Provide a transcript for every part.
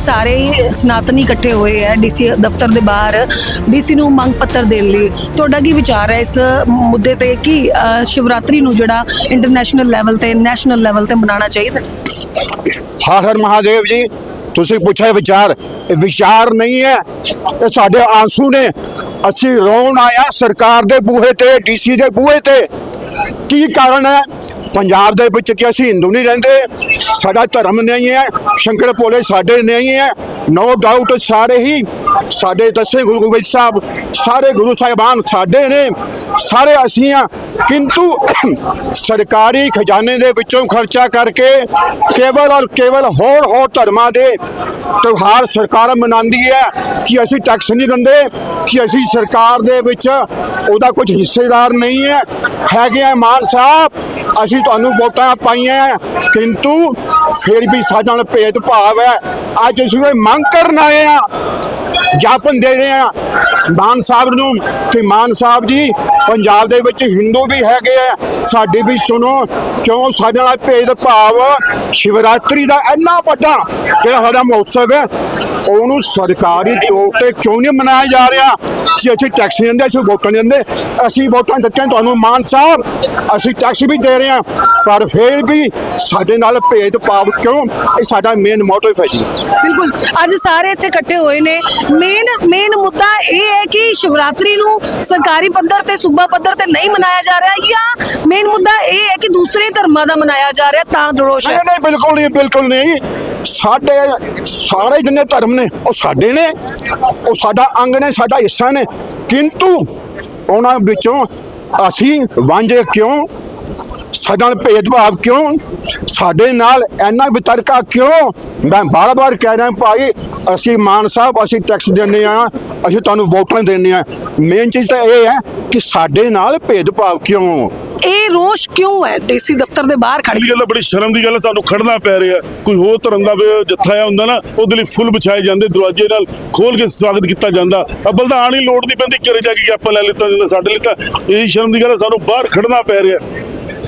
ਸਾਰੇ ਹੀ ਸਨਾਤਨੀ ਇਕੱਠੇ ਹੋਏ ਆ ਡੀਸੀ ਦਫ਼ਤਰ ਦੇ ਬਾਹਰ। ਡੀਸੀ ਨੂੰ ਮੰਗ ਪੱਤਰ ਦੇਣ ਲਈ। ਤੁਹਾਡਾ ਕੀ ਵਿਚਾਰ ਹੈ ਇਸ ਮੁੱਦੇ ਤੇ ਕਿ ਸ਼ਿਵਰਾਤਰੀ ਨੂੰ ਜਿਹੜਾ ਇੰਟਰਨੈਸ਼ਨਲ ਲੈਵਲ ਤੇ ਨੈਸ਼ਨਲ ਲੈਵਲ ਤੇ ਮਨਾਉਣਾ ਚਾਹੀਦਾ? ਹਰ ਹਰ ਮਹਾਦੇਵ ਜੀ, ਤੁਸੀਂ ਪੁੱਛਿਆ ਵਿਚਾਰ। ਵਿਚਾਰ ਨਹੀਂ ਹੈ। ਇਹ ਸਾਡੇ ਆਂਸੂ ਨੇ। ਅਸੀਂ ਰੋਣ ਆਇਆ ਸਰਕਾਰ ਦੇ ਬੂਹੇ ਤੇ, ਡੀਸੀ ਦੇ ਬੂਹੇ ਤੇ। ਕੀ ਕਾਰਨ ਹੈ? ਪੰਜਾਬ ਦੇ ਵਿੱਚ ਕਿ ਅਸੀਂ ਹਿੰਦੂ ਨਹੀਂ ਰਹਿੰਦੇ, ਸਾਡਾ ਧਰਮ ਨਹੀਂ ਹੈ, ਸ਼ੰਕਰ ਭੋਲੇ ਸਾਡੇ ਨਹੀਂ ਹੈ ਨੋ ਡਾਊਟ ਸਾਰੇ ਹੀ ਸਾਡੇ ਦਸੇ ਗੁਰੂ ਗੋਬਿੰਦ ਸਾਹਿਬ, ਸਾਰੇ ਗੁਰੂ ਸਾਹਿਬਾਨ ਸਾਡੇ ਨੇ, ਸਾਰੇ ਅਸੀਂ ਆ ਕਿੰਤੂ ਸਰਕਾਰੀ ਖਜ਼ਾਨੇ ਦੇ ਵਿੱਚੋਂ ਖਰਚਾ ਕਰਕੇ ਕੇਵਲ ਔਰ ਕੇਵਲ ਹੋਰ ਹੋਰ ਧਰਮਾਂ ਦੇ ਤਿਉਹਾਰ ਸਰਕਾਰ ਮਨਾਉਂਦੀ ਹੈ ਕਿ ਅਸੀਂ ਟੈਕਸ ਨਹੀਂ ਦਿੰਦੇ, ਕਿ ਅਸੀਂ ਸਰਕਾਰ ਦੇ ਵਿੱਚ ਉਹਦਾ ਕੁਝ ਹਿੱਸੇਦਾਰ ਨਹੀਂ ਹੈ। ਹੈਗੇ ਆ ਮਾਨ ਸਾਹਿਬ, ਅਸੀਂ ਤੁਹਾਨੂੰ ਵੋਟਾਂ ਪਾਈਆਂ ਕਿੰਤੂ ਫਿਰ ਵੀ ਸਾਡੇ ਨਾਲ ਭੇਦਭਾਵ ਹੈ। ਅੱਜ ਅਸੀਂ ਕੋਈ ਮੰਗ ਕਰਨ ਆਏ ਆ ਜਾਪਨ ਦੇ ਰਹੇ ਆ ਮਾਨ ਸਾਹਿਬ ਨੂੰ ਕਿ ਮਾਨ ਸਾਹਿਬ ਜੀ, ਪੰਜਾਬ ਦੇ ਵਿੱਚ ਹਿੰਦੂ ਵੀ ਹੈਗੇ ਆ ਸਾਡੀ ਵੀ ਸੁਣੋ, ਕਿਉਂ ਸਾਡੇ ਨਾਲ ਭੇਦ ਭਾਵ ਸ਼ਿਵਰਾਤਰੀ ਦਾ ਇੰਨਾ ਵੱਡਾ ਜਿਹੜਾ ਸਾਡਾ ਮਹੋਤਸਵ ਹੈ, ਉਹਨੂੰ ਸਰਕਾਰੀ ਤੌਰ ਤੇ ਕਿਉਂ ਨਹੀਂ ਮਨਾਇਆ ਜਾ ਰਿਹਾ? ਕਿ ਅਸੀਂ ਟੈਕਸ ਨਹੀਂ ਦਿੰਦੇ, ਅਸੀਂ ਵੋਟਾਂ ਨਹੀਂ ਦਿੰਦੇ, ਅਸੀਂ ਵੋਟਾਂ ਦਿੱਤੀਆਂ ਤੁਹਾਨੂੰ ਮਾਨ ਸਾਹਿਬ, ਅਸੀਂ ਟੈਕਸ ਵੀ ਦੇ ਰਹੇ ਹਾਂ। ਪਰ ਫਿਰ ਵੀ ਸਾਡੇ ਨਾਲ ਭੇਦਭਾਵ ਕਿਉਂ? ਇਹ ਸਾਡਾ ਮੇਨ ਮੋਟਿਵ ਹੈ ਜੀ। ਬਿਲਕੁਲ। ਅੱਜ ਸਾਰੇ ਇੱਥੇ ਇਕੱਠੇ ਹੋਏ ਨੇ। ਮੇਨ ਮੇਨ ਮੁੱਦਾ ਇਹ ਹੈ ਕਿ ਸ਼ਿਵਰਾਤਰੀ ਨੂੰ ਸਰਕਾਰੀ ਪੱਧਰ ਤੇ ਸੂਬਾ ਪੱਧਰ ਤੇ ਨਹੀਂ ਮਨਾਇਆ ਜਾ ਰਿਹਾ ਜਾਂ ਮੇਨ ਮੁੱਦਾ ਇਹ ਹੈ ਕਿ ਦੂਸਰੇ ਧਰਮਾਂ ਦਾ ਮਨਾਇਆ ਜਾ ਰਿਹਾ ਤਾਂ ਰੋਸ਼ ਹੈ। ਨਹੀਂ ਨਹੀਂ ਬਿਲਕੁਲ ਨਹੀਂ ਬਿਲਕੁਲ ਨਹੀਂ। ਸਾਡੇ ਸਾਰੇ ਜਿੰਨੇ ਧਰਮ ਨੇ ਉਹ ਸਾਡੇ ਨੇ। ਉਹ ਸਾਡਾ ਅੰਗ ਨੇ ਸਾਡਾ ਹਿੱਸਾ ਨੇ। ਕਿੰਤੂ ਉਹਨਾਂ ਵਿੱਚੋਂ ਅਸੀਂ ਵਾਂਝੇ ਕਿਉਂ? ਸਾਡੇ ਨਾਲ ਭੇਦਭਾਵ ਕਿਉਂ? ਸਾਡੇ ਨਾਲ ਇੰਨਾ ਵਿਤਰਕਾ ਕਿਉਂ? ਮੈਂ ਬਾਰ-ਬਾਰ ਕਹਿ ਰਿਹਾ ਭਾਈ ਅਸੀਂ ਮਾਨ ਸਾਹਿਬ ਅਸੀਂ ਟੈਕਸ ਦਿੰਦੇ ਆ ਅਸੀਂ ਤੁਹਾਨੂੰ ਵੋਟਾਂ ਦਿੰਦੇ ਆ ਮੇਨ ਚੀਜ਼ ਤਾਂ ਇਹ ਹੈ ਕਿ ਸਾਡੇ ਨਾਲ ਭੇਦਭਾਵ ਕਿਉਂ? ਇਹ ਰੋਸ਼ ਕਿਉਂ ਹੈ? ਡੀਸੀ ਦਫ਼ਤਰ ਦੇ ਬਾਹਰ ਖੜੀ ਗੱਲ ਬੜੀ ਸ਼ਰਮ ਦੀ ਗੱਲ ਹੈ ਸਾਨੂੰ ਖੜਨਾ ਪੈ ਰਿਹਾ ਕੋਈ ਹੋਰ ਧਰਮ ਦਾ ਜੱਥਾ ਆ ਹੁੰਦਾ ਨਾ ਉਹਦੇ ਲਈ ਫੁੱਲ ਵਿਛਾਏ ਜਾਂਦੇ ਦਰਵਾਜ਼ੇ ਨਾਲ ਖੋਲ ਕੇ ਸਵਾਗਤ ਕੀਤਾ ਜਾਂਦਾ। ਅੱਬਲ ਤਾਂ ਆਣੀ ਲੋੜ ਨਹੀਂ ਪੈਂਦੀ ਘਰੇ ਜਾ ਕੇ ਆਪਾਂ ਲੈ ਲਿੱਤਾ ਜਾਂਦਾ ਸਾਡੇ ਲਈ ਤਾਂ ਇਹ ਸ਼ਰਮ ਦੀ ਗੱਲ ਹੈ ਸਾਨੂੰ ਬਾਹਰ ਖੜਨਾ ਪੈ ਰਿਹਾ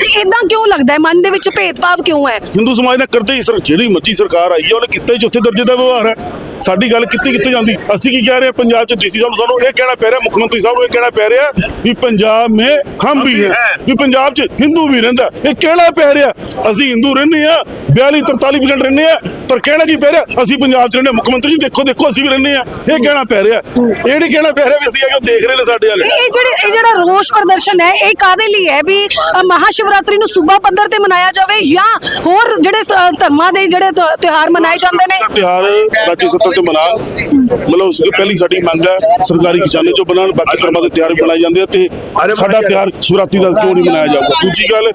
ਇਦਾਂ ਕਿਉਂ ਲੱਗਦਾ ਹੈ? ਮਨ ਦੇ ਵਿੱਚ ਭੇਦਭਾਵ ਕਿਉਂ ਹੈ? ਹਿੰਦੂ ਸਮਾਜ ਨੇ ਕਰਦੇ ਹੀ ਸਰ ਜਿਹੜੀ ਮਰਜ਼ੀ ਸਰਕਾਰ ਆਈ ਹੈ ਉਹਨੇ ਕੀਤਾ ਹੀ ਚੌਥੇ ਦਰਜੇ ਦਾ ਵਿਵਹਾਰ ਹੈ। ਸਾਡੀ ਗੱਲ ਕਿੱਥੇ ਕਿੱਥੇ ਜਾਂਦੀ? ਅਸੀਂ ਕੀ ਕਹਿ ਰਹੇ ਹਾਂ? ਪੰਜਾਬ ਚ ਡੀਸੀ ਸਾਹਿਬ ਨੂੰ ਸਾਨੂੰ ਇਹ ਕਹਿਣਾ ਪੈ ਰਿਹਾ ਮੁੱਖ ਮੰਤਰੀ ਸਾਹਿਬ ਨੂੰ ਇਹ ਕਹਿਣਾ ਪੈ ਰਿਹਾ ਵੀ ਪੰਜਾਬ ਮੇ ਹਮ ਵੀ ਹੈ ਵੀ ਪੰਜਾਬ ਚ ਹਿੰਦੂ ਵੀ ਰਹਿੰਦਾ ਇਹ ਕਹਿਣਾ ਪੈ ਰਿਹਾ। ਅਸੀਂ ਹਿੰਦੂ ਰਹਿੰਦੇ ਆ 42 43% ਰਹਿੰਦੇ ਆ ਪਰ ਕਹਿਣਾ ਕੀ ਪੈ ਰਿਹਾ? ਅਸੀਂ ਪੰਜਾਬ ਚ ਰਹਿੰਦੇ ਹਾਂ। ਮੁੱਖ ਮੰਤਰੀ ਜੀ ਦੇਖੋ ਦੇਖੋ ਅਸੀਂ ਵੀ ਰਹਿੰਦੇ ਆ ਇਹ ਕਹਿਣਾ ਪੈ ਰਿਹਾ। ਇਹ ਨਹੀਂ ਕਹਿਣਾ ਪੈ ਰਿਹਾ ਵੀ ਅਸੀਂ ਆ ਕੇ ਦੇਖ ਰਹੇ ਨੇ ਸਾਡੇ ਵਾਲੇ। ਇਹ ਜਿਹੜੇ ਇਹ ਜਿਹੜਾ ਰੋਸ਼ ਪ੍ਰਦਰਸ਼ਨ ਹੈ ਇਹ ਕਾਦੇ ਲਈ ਹੈ? ਵੀ ਅ, ਮਹਾਸ਼ਿਵਰਾਤਰੀ ਨੂੰ ਸੂਬਾ ਪੱਧਰ ਤੇ ਮਨਾਇਆ ਜਾਵੇ ਜਾਂ ਹੋਰ ਜਿਹੜੇ ਸ- ਧਰਮਾਂ ਦੇ ਜਿਹੜੇ ਤ- ਤਿਉਹਾਰ ਮਨਾਏ ਜਾਂਦੇ ਨੇ? ਤਿਉਹਾਰ ਰਾਜੀ ਸੱਤਰ ਤੇ ਮਨਾ ਮਤਲਬ ਉਸ ਪਹਿਲੀ ਸਾਡੀ ਮੰਗ ਹੈ ਸਰਕਾਰੀ ਖਜ਼ਾਨੇ ਚੋਂ ਬਣਾਉਣ ਬਾਕੀ ਧਰਮਾਂ ਦੇ ਤਿਉਹਾਰ ਵੀ ਮਨਾਏ ਜਾਂਦੇ ਆ ਤੇ ਸਾਡਾ ਤਿਉਹਾਰ ਸ਼ਿਵਰਾਤਰੀ ਦਾ ਕਿਉਂ ਨਹੀਂ ਮਨਾਇਆ ਜਾਊਗਾ? ਦੂਜੀ ਗੱਲ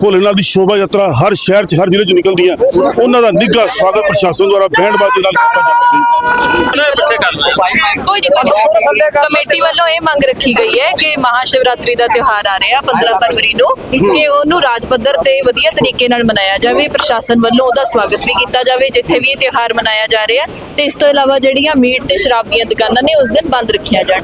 ਭੋਲੇਨਾਥ ਦੀ ਸ਼ੋਭਾ ਯਾਤਰਾ ਹਰ ਸ਼ਹਿਰ 'ਚ ਹਰ ਜ਼ਿਲ੍ਹੇ 'ਚ ਨਿਕਲਦੀ ਹੈ। ਉਹਨਾਂ ਦਾ ਨਿੱਘਾ ਸਵਾਗਤ ਪ੍ਰਸ਼ਾਸਨ ਦੁਆਰਾ ਬੈਂਡ ਬਾਜੇ ਨਾਲ ਕੀਤਾ ਜਾਣਾ ਚਾਹੀਦਾ ਕੋਈ ਨਹੀਂ ਕਮੇਟੀ ਵੱਲੋਂ ਇਹ ਮੰਗ ਰੱਖੀ ਗਈ ਹੈ ਕਿ ਮਹਾਸ਼ਿਵਰਾਤਰੀ ਦਾ ਤਿਉਹਾਰ ਆ ਰਿਹਾ 15 ਫਰਵਰੀ ਨੂੰ ਕਿ ਉਹਨੂੰ ਰਾਜ ਪੱਧਰ ਤੇ ਵਧੀਆ ਤਰੀਕੇ ਨਾਲ ਮਨਾਇਆ ਜਾਵੇ ਪ੍ਰਸ਼ਾਸਨ ਵੱਲੋਂ ਉਹਦਾ ਸਵਾਗਤ ਵੀ ਕੀਤਾ ਜਾਵੇ ਜਿੱਥੇ ਵੀ ਇਹ ਤਿਉਹਾਰ ਮਨਾਇਆ ਜਾ ਰਿਹਾ ਤੇ ਇਸ ਤੋਂ ਇਲਾਵਾ ਜਿਹੜੀਆਂ ਮੀਟ ਤੇ ਸ਼ਰਾਬ ਦੀਆਂ ਦੁਕਾਨਾਂ ਨੇ ਉਸ ਦਿਨ ਬੰਦ ਰੱਖੀਆਂ ਜਾਣ।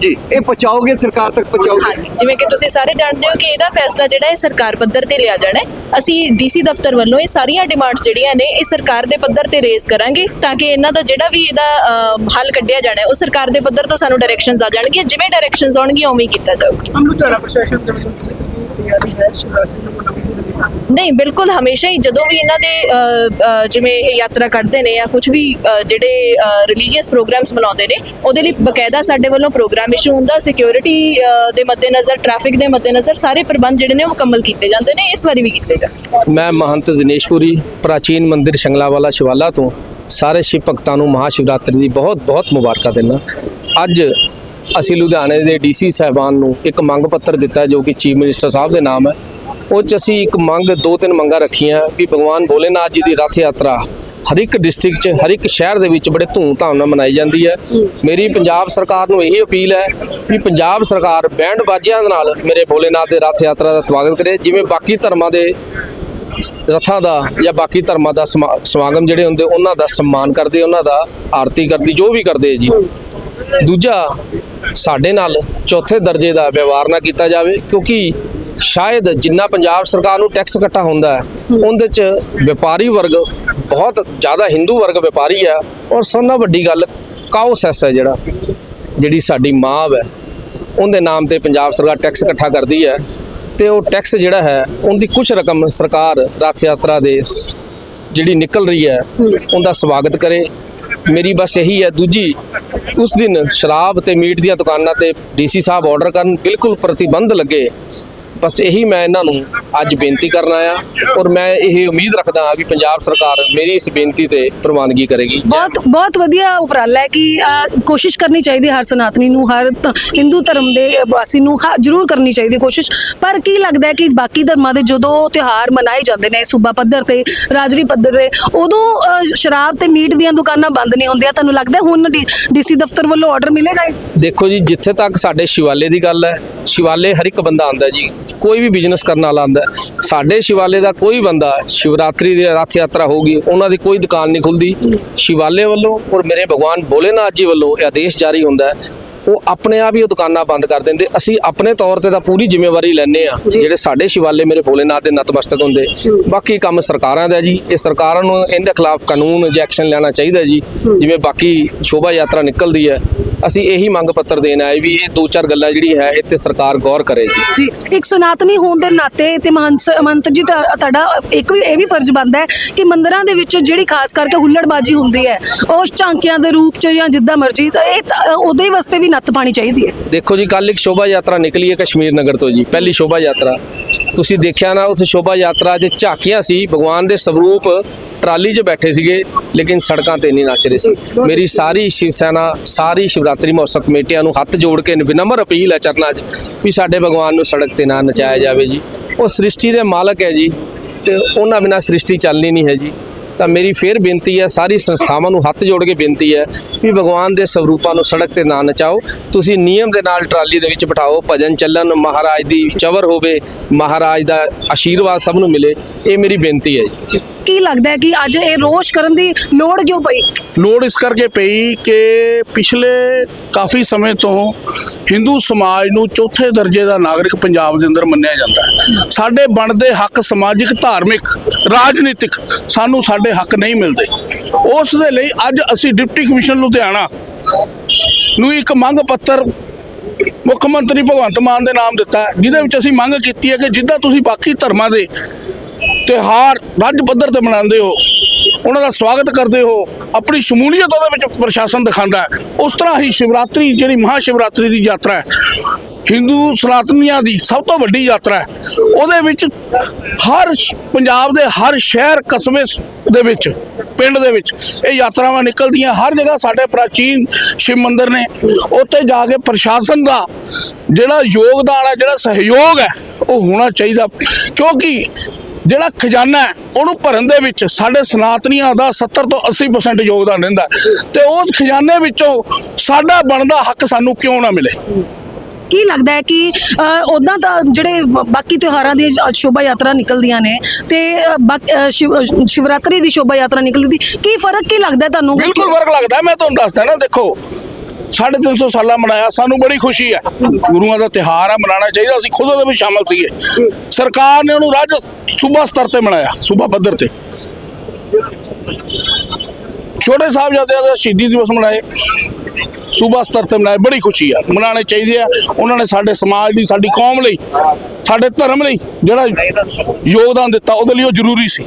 ਜੀ ਇਹ ਪਹੁੰਚਾਓਗੇ ਸਰਕਾਰ ਤੱਕ ਪਹੁੰਚਾਓਗੇ? ਹਾਂਜੀ ਜਿਵੇਂ ਕਿ ਤੁਸੀਂ ਸਾਰੇ ਜਾਣਦੇ ਹੋ ਕਿ ਇਹਦਾ ਫੈਸਲਾ ਜਿਹੜਾ ਹੈ ਸਰਕਾਰ ਪੱਧਰ ਤੇ ਲਿਆ ਜਾਣਾ ਹੈ। ਅਸੀਂ ਡੀਸੀ ਦਫ਼ਤਰ ਵੱਲੋਂ ਇਹ ਸਾਰੀਆਂ ਡਿਮਾਂਡਸ ਜਿਹੜੀਆਂ ਨੇ ਇਹ ਸਰਕਾਰ ਦੇ ਪੱਧਰ ਤੇ ਰੇਜ਼ ਕਰਾਂਗੇ ਤਾਂ ਕਿ ਇਹਨਾਂ ਦਾ ਜਿਹੜਾ ਵੀ ਇਹਦਾ ਹੱਲ ਕੱਢਿਆ ਜਾਣਾ ਹੈ ਉਹ ਸਰਕਾਰ ਦੇ ਪੱਧਰ ਤੋਂ ਸਾਨੂੰ ਡਾਇਰੈਕਸ਼ਨਸ ਆ ਜਾਣਗੀਆਂ ਜਿਵੇਂ ਡਾਇਰੈਕਸ਼ਨਸ ਆਉਣਗੀਆਂ ਉਵੇਂ ਹੀ ਕੀਤਾ ਜਾਊਗਾ। ਲੁਧਿਆਣਾ ਪ੍ਰਸ਼ਾਸਨ ਦੇ ਨਹੀਂ, ਬਿਲਕੁਲ ਹਮੇਸ਼ਾ ਹੀ ਜਦੋਂ ਵੀ ਇਹਨਾਂ ਦੇ ਜਿਵੇਂ ਇਹ ਯਾਤਰਾ ਕੱਢਦੇ ਨੇ ਜਾਂ ਕੁਝ ਵੀ ਜਿਹੜੇ ਰਿਲੀਜੀਅਸ ਪ੍ਰੋਗਰਾਮਸ ਮਨਾਉਂਦੇ ਨੇ, ਉਹਦੇ ਲਈ ਬਕਾਇਦਾ ਸਾਡੇ ਵੱਲੋਂ ਪ੍ਰੋਗਰਾਮ ਇਸ਼ੂ ਹੁੰਦਾ ਸਿਕਿਉਰਿਟੀ ਦੇ ਮੱਦੇਨਜ਼ਰ ਟ੍ਰੈਫਿਕ ਦੇ ਮੱਦੇਨਜ਼ਰ ਸਾਰੇ ਪ੍ਰਬੰਧ ਜਿਹੜੇ ਨੇ ਉਹ ਮੁਕੰਮਲ ਕੀਤੇ ਜਾਂਦੇ ਨੇ, ਇਸ ਵਾਰੀ ਵੀ ਕੀਤੇ ਜਾਣ। ਮੈਂ ਮਹੰਤ ਦਿਨੇਸ਼ਪੁਰੀ ਪ੍ਰਾਚੀਨ ਮੰਦਿਰ ਸ਼ੰਗਲਾਵਾਲਾ ਸ਼ਿਵਾਲਾ ਤੋਂ ਸਾਰੇ ਸ਼ਿਵ ਭਗਤਾਂ ਨੂੰ ਮਹਾਸ਼ਿਵਰਾਤਰੀ ਦੀ ਬਹੁਤ ਬਹੁਤ ਮੁਬਾਰਕਾਂ ਦਿੰਦਾ। ਅੱਜ ਅਸੀਂ ਲੁਧਿਆਣੇ ਦੇ ਡੀਸੀ ਸਾਹਿਬਾਨ ਨੂੰ ਇੱਕ ਮੰਗ ਪੱਤਰ ਦਿੱਤਾ ਜੋ ਕਿ ਚੀਫ ਮਿਨਿਸਟਰ ਸਾਹਿਬ ਦੇ ਨਾਮ ਹੈ। ਉਹ ਚ ਅਸੀਂ ਇੱਕ ਮੰਗ, ਦੋ ਤਿੰਨ ਮੰਗਾਂ ਰੱਖੀਆਂ ਵੀ ਭਗਵਾਨ ਭੋਲੇਨਾਥ ਜੀ ਦੀ ਰਥ ਯਾਤਰਾ ਹਰ ਇੱਕ ਡਿਸਟ੍ਰਿਕਟ 'ਚ, ਹਰ ਇੱਕ ਸ਼ਹਿਰ ਦੇ ਵਿੱਚ ਬੜੇ ਧੂਮ-ਧਾਮ ਨਾਲ ਮਨਾਈ ਜਾਂਦੀ ਹੈ। ਮੇਰੀ ਪੰਜਾਬ ਸਰਕਾਰ ਨੂੰ ਇਹ ਅਪੀਲ ਹੈ ਵੀ ਪੰਜਾਬ ਸਰਕਾਰ ਬੈਂਡ ਬਾਜਿਆਂ ਦੇ ਨਾਲ ਮੇਰੇ ਭੋਲੇਨਾਥ ਦੇ ਰਥ ਯਾਤਰਾ ਦਾ ਸਵਾਗਤ ਕਰੇ, ਜਿਵੇਂ ਬਾਕੀ ਧਰਮਾਂ ਦੇ ਰਥਾਂ ਦਾ ਜਾਂ ਬਾਕੀ ਧਰਮਾਂ ਦਾ ਸਮਾ- ਸਮਾਗਮ ਜਿਹੜੇ ਹੁੰਦੇ ਉਹਨਾਂ ਦਾ ਸਨਮਾਨ ਕਰਦੇ, ਉਹਨਾਂ ਦਾ ਆਰਤੀ ਕਰਦੀ, ਜੋ ਵੀ ਕਰਦੇ ਜੀ। ਦੂਜਾ ਸਾਡੇ ਨਾਲ ਚੌਥੇ ਦਰਜੇ ਦਾ ਵਿਵਹਾਰ ਨਾ ਕੀਤਾ ਜਾਵੇ, ਕਿਉਂਕਿ ਸ਼ਾਇਦ ਜਿੰਨਾ ਪੰਜਾਬ ਸਰਕਾਰ ਨੂੰ ਟੈਕਸ ਇਕੱਠਾ ਹੁੰਦਾ ਹੈ, ਉਹਦੇ ਚ ਵਪਾਰੀ ਵਰਗ ਬਹੁਤ ਜ਼ਿਆਦਾ ਹਿੰਦੂ ਵਰਗ ਵਪਾਰੀ ਆ ਔਰ ਸਭ ਨਾਲੋਂ ਵੱਡੀ ਗੱਲ ਕਾਓ ਸੈਸ ਹੈ ਜਿਹੜਾ, ਜਿਹੜੀ ਸਾਡੀ ਮਾਂ ਹੈ, ਉਹਦੇ ਨਾਮ ਤੇ ਪੰਜਾਬ ਸਰਕਾਰ ਟੈਕਸ ਇਕੱਠਾ ਕਰਦੀ ਹੈ, ਤੇ ਉਹ ਟੈਕਸ ਜਿਹੜਾ ਹੈ, ਉਹਦੀ ਕੁਝ ਰਕਮ ਸਰਕਾਰ ਰਥ ਯਾਤਰਾ ਦੇ ਜਿਹੜੀ ਨਿਕਲ ਰਹੀ ਹੈ, ਉਹਦਾ ਸਵਾਗਤ ਕਰੇ। ਮੇਰੀ ਬਸ ਇਹੀ ਹੈ, ਦੂਜੀ ਉਸ ਦਿਨ ਸ਼ਰਾਬ ਤੇ ਮੀਟ ਦੀਆਂ ਦੁਕਾਨਾਂ ਤੇ ਡੀਸੀ ਸਾਹਿਬ ਆਰਡਰ ਕਰਨ ਬਿਲਕੁਲ ਪ੍ਰਤੀਬੰਧ ਲੱਗੇ। ਬਸ ਇਹੀ ਮੈਂ ਇਹਨਾਂ ਨੂੰ ਅੱਜ ਬੇਨਤੀ ਕਰਨ ਆਇਆ ਔਰ ਮੈਂ ਇਹ ਉਮੀਦ ਰੱਖਦਾ ਹਾਂ ਵੀ ਪੰਜਾਬ ਸਰਕਾਰ ਮੇਰੀ ਇਸ ਬੇਨਤੀ ਤੇ ਪ੍ਰਵਾਨਗੀ ਕਰੇਗੀ। ਬਹੁਤ ਬਹੁਤ ਵਧੀਆ ਉਪਰਾਲਾ ਹੈ ਕਿ ਕੋਸ਼ਿਸ਼ ਕਰਨੀ ਚਾਹੀਦੀ ਹਰ ਸਨਾਤਨੀ ਨੂੰ ਹਰ ਹਿੰਦੂ ਧਰਮ ਦੇ ਵਾਸੀ ਨੂੰ ਜ਼ਰੂਰ ਕਰਨੀ ਚਾਹੀਦੀ ਕੋਸ਼ਿਸ਼। ਪਰ ਕੀ ਲੱਗਦਾ ਹੈ ਕਿ ਬਾਕੀ ਧਰਮਾਂ ਦੇ ਜਦੋਂ ਤਿਉਹਾਰ ਮਨਾਏ ਜਾਂਦੇ ਨੇ ਸੂਬਾ ਪੱਧਰ ਤੇ ਰਾਜਰੀ ਪੱਧਰ ਤੇ ਉਦੋਂ ਸ਼ਰਾਬ ਤੇ ਮੀਟ ਦੀਆਂ ਦੁਕਾਨਾਂ ਬੰਦ ਨਹੀਂ ਹੁੰਦੀਆਂ? ਤੁਹਾਨੂੰ ਲੱਗਦਾ ਹੁਣ ਡੀਸੀ ਦਫ਼ਤਰ ਵੱਲੋਂ ਆਰਡਰ ਮਿਲੇਗਾ? ਦੇਖੋ ਜੀ ਜਿੱਥੇ ਤੱਕ ਸਾਡੇ ਸ਼ਿਵਾਲੇ ਦੀ ਗੱਲ ਹੈ ਸ਼ਿਵਾਲੇ ਹਰ ਇੱਕ ਬੰਦਾ ਆਂਦਾ ਜੀ। ਕੋਈ ਵੀ ਬਿਜ਼ਨਸ ਕਰਨ ਵਾਲਾ ਆਂਦਾ ਸਾਡੇ ਸ਼ਿਵਾਲੇ ਦਾ ਕੋਈ ਬੰਦਾ ਸ਼ਿਵਰਾਤਰੀ ਦੀ ਰਥ ਯਾਤਰਾ ਹੋਊਗੀ, ਉਹਨਾਂ ਦੀ ਕੋਈ ਦੁਕਾਨ ਨਹੀਂ ਖੁੱਲਦੀ। ਸ਼ਿਵਾਲੇ ਵੱਲੋਂ ਔਰ ਮੇਰੇ ਭਗਵਾਨ ਭੋਲੇਨਾਥ ਜੀ ਵੱਲੋਂ ਇਹ ਆਦੇਸ਼ ਜਾਰੀ ਹੁੰਦਾ ਹੈ ਉਹ ਆਪਣੇ ਆਪ ਹੀ ਉਹ ਦੁਕਾਨਾਂ ਬੰਦ ਕਰ ਦਿੰਦੇ। ਅਸੀਂ ਆਪਣੇ ਤੌਰ ਤੇ ਤਾਂ ਪੂਰੀ ਜ਼ਿੰਮੇਵਾਰੀ ਲੈਂਦੇ ਆ ਜਿਹੜੇ ਸਾਡੇ ਸ਼ਿਵਾਲੇ ਮੇਰੇ ਭੋਲੇਨਾਥ ਦੇ ਨਤਮਸਤਕ ਹੁੰਦੇ। ਬਾਕੀ ਕੰਮ ਸਰਕਾਰਾਂ ਦਾ ਜੀ। ਇਹ ਸਰਕਾਰਾਂ ਨੂੰ ਇਹਦੇ ਖਿਲਾਫ ਕਾਨੂੰਨ ਐਕਸ਼ਨ ਲੈਣਾ ਚਾਹੀਦਾ ਜੀ। ਜਿਵੇਂ ਬਾਕੀ ਸ਼ੋਭਾ ਯਾਤਰਾ ਨਿਕਲਦੀ ਹੈ। ਅਸੀਂ ਇਹੀ ਮੰਗ ਪੱਤਰ ਦੇਣ ਆਏ ਵੀ ਇਹ ਦੋ ਚਾਰ ਗੱਲਾਂ ਜਿਹੜੀ ਹੈ ਤੇ ਸਰਕਾਰ ਗੌਰ ਕਰੇ ਜੀ। ਜੀ ਇੱਕ ਸਨਾਤਨੀ ਹੋਣ ਦੇ ਨਾਤੇ ਤੇ ਮਹੰਤ ਜੀ ਤੁਹਾ- ਤੁਹਾਡਾ ਇੱਕ ਵੀ ਇਹ ਵੀ ਫਰਜ਼ ਬਣਦਾ ਹੈ ਕਿ ਮੰਦਿਰਾਂ ਦੇ ਵਿੱਚ ਜਿਹੜੀ ਖਾਸ ਕਰਕੇ ਹੁੱਲੜਬਾਜੀ ਹੁੰਦੀ ਹੈ ਉਹ ਝਾਂਕਿਆਂ ਦੇ ਰੂਪ ਚ ਜਾਂ ਜਿੱਦਾਂ ਮਰਜ਼ੀ ਤਾਂ ਇਹ ਉਹਦੇ ਵਾਸਤੇ ਵੀ ਨੱਥ ਪਾਣੀ ਚਾਹੀਦੀ ਹੈ। ਦੇਖੋ ਜੀ ਕੱਲ ਇੱਕ ਸ਼ੋਭਾ ਯਾਤਰਾ ਨਿਕਲੀ ਹੈ ਕਸ਼ਮੀਰ ਨਗਰ ਤੋਂ ਜੀ, ਪਹਿਲੀ ਸ਼ੋਭਾ ਯਾਤਰਾ। ਤੁਸੀਂ ਦੇਖਿਆ ਨਾ ਉਸ ਸ਼ੋਭਾ ਯਾਤਰਾ 'ਚ ਝਾਕੀਆਂ ਸੀ, ਭਗਵਾਨ ਦੇ ਸਰੂਪ ਟਰਾਲੀ 'ਚ ਬੈਠੇ ਸੀਗੇ, ਲੇਕਿਨ ਸੜਕਾਂ ਤੇ ਨਹੀਂ ਨੱਚ ਰਹੇ ਸੀ। ਮੇਰੀ ਸਾਰੀ ਸ਼ਿਵ ਸੈਨਾ, ਸਾਰੀ ਸ਼ਿਵਰਾਤਰੀ ਮਹੋਤਸਵ ਕਮੇਟੀਆਂ ਨੂੰ ਹੱਥ ਜੋੜ ਕੇ ਵਿਨਮਰ ਅਪੀਲ ਹੈ ਚਰਨਾਂ 'ਚ ਵੀ ਸਾਡੇ ਭਗਵਾਨ ਨੂੰ ਸੜਕ ਤੇ ਨਾ ਨਚਾਇਆ ਜਾਵੇ ਜੀ। ਉਹ ਸ੍ਰਿਸ਼ਟੀ ਦੇ ਮਾਲਕ ਹੈ ਜੀ, ਤੇ ਉਹਨਾਂ ਬਿਨਾਂ ਸ੍ਰਿਸ਼ਟੀ ਚੱਲਣੀ ਨਹੀਂ ਹੈ ਜੀ। ਤਾਂ ਮੇਰੀ ਫੇਰ ਬੇਨਤੀ ਹੈ, ਸਾਰੀ ਸੰਸਥਾਵਾਂ ਨੂੰ ਹੱਥ ਜੋੜ ਕੇ ਬੇਨਤੀ ਹੈ ਵੀ ਭਗਵਾਨ ਦੇ ਸਰੂਪਾਂ ਨੂੰ ਸੜਕ ਤੇ ਨਾ ਨਚਾਓ। ਤੁਸੀਂ ਨਿਯਮ ਦੇ ਨਾਲ ਟਰਾਲੀ ਦੇ ਵਿੱਚ ਬਿਠਾਓ, ਭਜਨ ਚੱਲਣ, ਮਹਾਰਾਜ ਦੀ ਚਵਰ ਹੋਵੇ, ਮਹਾਰਾਜ ਦਾ ਆਸ਼ੀਰਵਾਦ ਸਭ ਨੂੰ ਮਿਲੇ, ਇਹ ਮੇਰੀ ਬੇਨਤੀ ਹੈ ਜੀ। ਕੀ ਲੱਗਦਾ ਹੈ ਕਿ ਅੱਜ ਇਹ ਰੋਸ਼ ਕਰਨ ਦੀ ਲੋੜ ਕਿਉਂ ਪਈ? ਲੋੜ ਇਸ ਕਰਕੇ ਪਈ ਕਿ ਪਿਛਲੇ ਕਾਫੀ ਸਮੇਂ ਤੋਂ ਹਿੰਦੂ ਸਮਾਜ ਨੂੰ ਚੌਥੇ ਦਰਜੇ ਦਾ ਨਾਗਰਿਕ ਪੰਜਾਬ ਦੇ ਅੰਦਰ ਮੰਨਿਆ ਜਾਂਦਾ ਹੈ। ਸਾਡੇ ਬਣਦੇ ਹੱਕ ਸਮਾਜਿਕ, ਧਾਰਮਿਕ, ਰਾਜਨੀਤਿਕ ਸਾਨੂੰ ਸਾਡੇ ਹੱਕ ਨਹੀਂ ਮਿਲਦੇ। ਉਸ ਦੇ ਲਈ ਅੱਜ ਅਸੀਂ ਡਿਪਟੀ ਕਮਿਸ਼ਨ ਲੁਧਿਆਣਾ ਨੂੰ ਇੱਕ ਮੰਗ ਪੱਤਰ ਮੁੱਖ ਮੰਤਰੀ ਭਗਵੰਤ ਮਾਨ ਦੇ ਨਾਮ ਦਿੱਤਾ ਜਿਹਦੇ ਵਿੱਚ ਅਸੀਂ ਮੰਗ ਕੀਤੀ ਹੈ ਕਿ ਜਿੱਦਾਂ ਤੁਸੀਂ ਬਾਕੀ ਧਰਮਾਂ ਦੇ ਤਿਉਹਾਰ ਰਾਜ ਪੱਧਰ ਤੇ ਮਨਾਉਂਦੇ ਹੋ, ਉਹਨਾਂ ਦਾ ਸਵਾਗਤ ਕਰਦੇ ਹੋ, ਆਪਣੀ ਸ਼ਮੂਲੀਅਤ ਉਹਦੇ ਵਿੱਚ ਪ੍ਰਸ਼ਾਸਨ ਦਿਖਾਉਂਦਾ ਉਸ ਤਰ੍ਹਾਂ ਹੀ ਸ਼ਿਵਰਾਤਰੀ ਜਿਹੜੀ ਮਹਾ ਸ਼ਿਵਰਾਤਰੀ ਦੀ ਯਾਤਰਾ ਹੈ, ਹਿੰਦੂ ਸਨਾਤਨੀਆਂ ਦੀ ਸਭ ਤੋਂ ਵੱਡੀ ਯਾਤਰਾ ਹੈ। ਉਹਦੇ ਵਿੱਚ ਹਰ ਪੰਜਾਬ ਦੇ ਹਰ ਸ਼ਹਿਰ ਕਸਬੇ ਦੇ ਵਿੱਚ, ਪਿੰਡ ਦੇ ਵਿੱਚ ਇਹ ਯਾਤਰਾਵਾਂ ਨਿਕਲਦੀਆਂ। ਹਰ ਜਗ੍ਹਾ ਸਾਡੇ ਪ੍ਰਾਚੀਨ ਸ਼ਿਵ ਮੰਦਿਰ ਨੇ ਉੱਥੇ ਜਾ ਕੇ ਪ੍ਰਸ਼ਾਸਨ ਦਾ ਜਿਹੜਾ ਯੋਗਦਾਨ ਹੈ, ਜਿਹੜਾ ਸਹਿਯੋਗ ਹੈ, ਉਹ ਹੋਣਾ ਚਾਹੀਦਾ। ਕਿਉਂਕਿ ਜਿਹੜਾ ਖਜ਼ਾਨਾ ਹੈ ਉਹਨੂੰ ਭਰਨ ਦੇ ਵਿੱਚ ਸਾਡੇ ਸਨਾਤਨੀਆਂ ਦਾ 70 ਤੋਂ 80% ਯੋਗਦਾਨ ਰਹਿੰਦਾ। ਤੇ ਉਸ ਖਜ਼ਾਨੇ ਵਿੱਚੋਂ ਸਾਡਾ ਬਣਦਾ ਹੱਕ ਸਾਨੂੰ ਕਿਉਂ ਨਾ ਮਿਲੇ ਕੀ ਲੱਗਦਾ ਹੈ ਕਿ ਉਦਾਂ ਤਾਂ ਜਿਹੜੇ ਬਾਕੀ ਤਿਉਹਾਰਾਂ ਦੀ ਸ਼ੋਭਾ ਯਾਤਰਾ ਨਿਕਲਦੀਆਂ ਨੇ ਤੇ ਸ਼ਿਵਰਾਤਰੀ ਦੀ ਸ਼ੋਭਾ ਯਾਤਰਾ ਨਿਕਲਦੀ ਕੀ ਫ਼ਰਕ ਕੀ ਲੱਗਦਾ ਤੁਹਾਨੂੰ ਬਿਲਕੁਲ ਫ਼ਰਕ ਲੱਗਦਾ। ਮੈਂ ਤੁਹਾਨੂੰ ਦੱਸਦਾ ਨਾ ਦੇਖੋ 350 ਸਾਲਾ ਮਨਾਇਆ, ਸਾਨੂੰ ਬੜੀ ਖੁਸ਼ੀ ਹੈ। ਗੁਰੂਆਂ ਦਾ ਤਿਹਾਰ ਆ, ਮਨਾਉਣਾ ਚਾਹੀਦਾ, ਅਸੀਂ ਖੁਦ ਉਹਦੇ ਵਿੱਚ ਸ਼ਾਮਲ ਸੀਗੇ। ਸਰਕਾਰ ਨੇ ਉਹਨੂੰ ਰਾਜ ਸੂਬਾ ਸਤਰ ਤੇ ਮਨਾਇਆ, ਸੂਬਾ ਪੱਧਰ ਤੇ। ਛੋਟੇ ਸਾਹਿਬਜ਼ਾਦਿਆਂ ਦਾ ਸ਼ਹੀਦੀ ਦਿਵਸ ਮਨਾਏ। ਸੂਬਾ ਸਤਰ ਤੇ ਮਨਾਏ, ਬੜੀ ਖੁਸ਼ੀ ਆ। ਮਨਾਉਣੇ ਚਾਹੀਦੇ ਆ। ਉਹਨਾਂ ਨੇ ਸਾਡੇ ਸਮਾਜ ਲਈ, ਸਾਡੀ ਕੌਮ ਲਈ, ਸਾਡੇ ਧਰਮ ਲਈ ਜਿਹੜਾ ਯੋਗਦਾਨ ਦਿੱਤਾ, ਉਹਦੇ ਲਈ ਉਹ ਜ਼ਰੂਰੀ ਸੀ।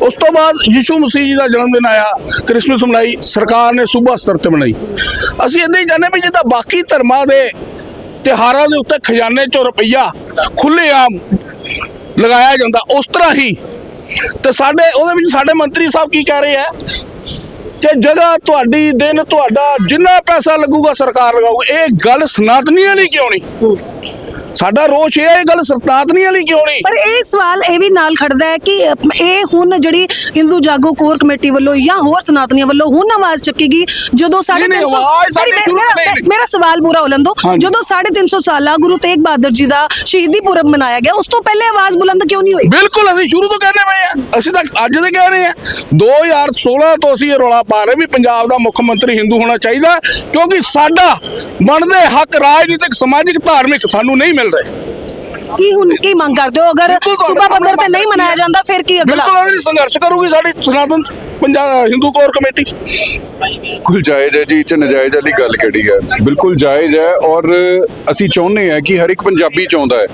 ਉਸ ਤੋਂ ਬਾਅਦ ਯਿਸੂ ਮਸੀਹ ਜੀ ਦਾ ਜਨਮ ਦਿਨ ਆਇਆ, ਕ੍ਰਿਸਮਸ ਮਨਾਈ, ਸਰਕਾਰ ਨੇ ਸੂਬਾ ਸਤਰ ਤੇ ਮਨਾਈ। ਅਸੀਂ ਇਦਾਂ ਹੀ ਚਾਹੁੰਦੇ ਵੀ ਜਿੱਦਾਂ ਬਾਕੀ ਧਰਮਾਂ ਦੇ ਤਿਹਾਰਾਂ ਦੇ ਉੱਤੇ ਖਜ਼ਾਨੇ ਚੋਂ ਰੁਪਈਆ ਖੁੱਲ੍ਹੇਆਮ ਲਗਾਇਆ ਜਾਂਦਾ, ਉਸ ਤਰ੍ਹਾਂ ਹੀ। ਤੇ ਸਾਡੇ, ਉਹਦੇ ਵਿੱਚ ਸਾਡੇ ਮੰਤਰੀ ਸਾਹਿਬ ਕੀ ਕਹਿ ਰਹੇ ਆ? ਕਿ ਜਗ੍ਹਾ ਤੁਹਾਡੀ, ਦਿਨ ਤੁਹਾਡਾ, ਜਿੰਨਾ ਪੈਸਾ ਲੱਗੂਗਾ ਸਰਕਾਰ ਲਗਾਊਗੀ। ਇਹ ਗੱਲ ਸਨਾਤਨੀਆਂ ਲਈ ਕਿਉਂ ਨਹੀਂ? ਸਾਡਾ ਰੋਸ਼ ਇਹ ਹੈ ਇਹ ਗੱਲ ਸਨਾਤਨੀਆਂ ਲਈ ਕਿਉਂ ਨਹੀਂ? ਪਰ ਇਹ ਸਵਾਲ ਇਹ ਵੀ ਨਾਲ ਖੜਦਾ ਹੈ ਕਿ ਇਹ ਹੁਣ ਜਿਹੜੀ ਹਿੰਦੂ ਜਾਗੋ ਕੋਰ ਕਮੇਟੀ ਵੱਲੋਂ ਜਾਂ ਹੋਰ ਸਨਾਤਨੀਆਂ ਵੱਲੋਂ ਹੁਣ ਆਵਾਜ਼ ਚੱਕੇਗੀ ਜਦੋਂ ਸਾਡੇ ਨਹੀਂ, ਤਿੰਨ ਸੌ- ਆਵਾਜ਼ ਸਾਡੀ ਮੇਰੀ- ਸਵਾਲ ਪੂਰਾ ਹੋ ਹਾਂਜੀ। ਜਦੋਂ 350 ਸਾਲਾ ਗੁਰੂ ਤੇਗ ਬਹਾਦਰ ਜੀ ਦਾ ਸ਼ਹੀਦੀ ਪੁਰਬ ਮਨਾਇਆ ਗਿਆ ਉਸ ਤੋਂ ਪਹਿਲੇ ਆਵਾਜ਼ ਬੁਲੰਦ ਕਿਉਂ ਨਹੀਂ ਹੋਈ? ਬਿਲਕੁਲ ਅਸੀਂ ਸ਼ੁਰੂ ਤੋਂ ਕਹਿੰਦੇ ਪਏ ਆ। ਅਸੀਂ ਤਾਂ ਅੱਜ ਦੇ ਕਹਿ ਰਹੇ ਆ। 2016 ਤੋਂ ਅਸੀਂ ਇਹ ਰੌਲਾ ਪਾ ਰਹੇ ਵੀ ਪੰਜਾਬ ਦਾ ਮੁੱਖ ਮੰਤਰੀ ਹਿੰਦੂ ਹੋਣਾ ਚਾਹੀਦਾ ਕਿਉਂਕਿ ਸਾਡਾ ਬਣਦੇ ਹੱਕ ਰਾਜਨੀਤਿਕ ਸਮਾਜਿਕ ਧਾਰਮਿਕ ਸਾਨੂੰ ਨਹੀਂ ਮਿਲ ਰਹੇ। ਕੀ ਹੁਣ ਕੀ ਮੰਗ ਕਰਦੇ ਹੋ? ਅਗਰ ਸੂਬਾ ਪੱਧਰ ਤੇ ਨਹੀਂ ਮਨਾਇਆ ਜਾਂਦਾ ਫਿਰ ਕੀ ਅਗਲਾ? ਬਿਲਕੁਲ ਉਹਦੀ ਸੰਘਰਸ਼ ਕਰੂਗੀ ਸਾਡੀ ਸਨਾਤਨ ਪੰਜਾਬ ਹਿੰਦੂ ਕੋਰ ਕਮੇਟੀ। ਬਿਲਕੁਲ ਜਾਇਜ਼ ਹੈ ਜੀ ਇਹ 'ਚ ਨਜਾਇਜ਼ ਵਾਲੀ ਗੱਲ ਕਿਹੜੀ ਹੈ? ਬਿਲਕੁਲ ਜਾਇਜ਼ ਹੈ ਔਰ ਅਸੀਂ ਚਾਹੁੰਦੇ ਹਾਂ ਕਿ ਹਰ ਇੱਕ ਪੰਜਾਬੀ ਚਾਹੁੰਦਾ ਹੈ।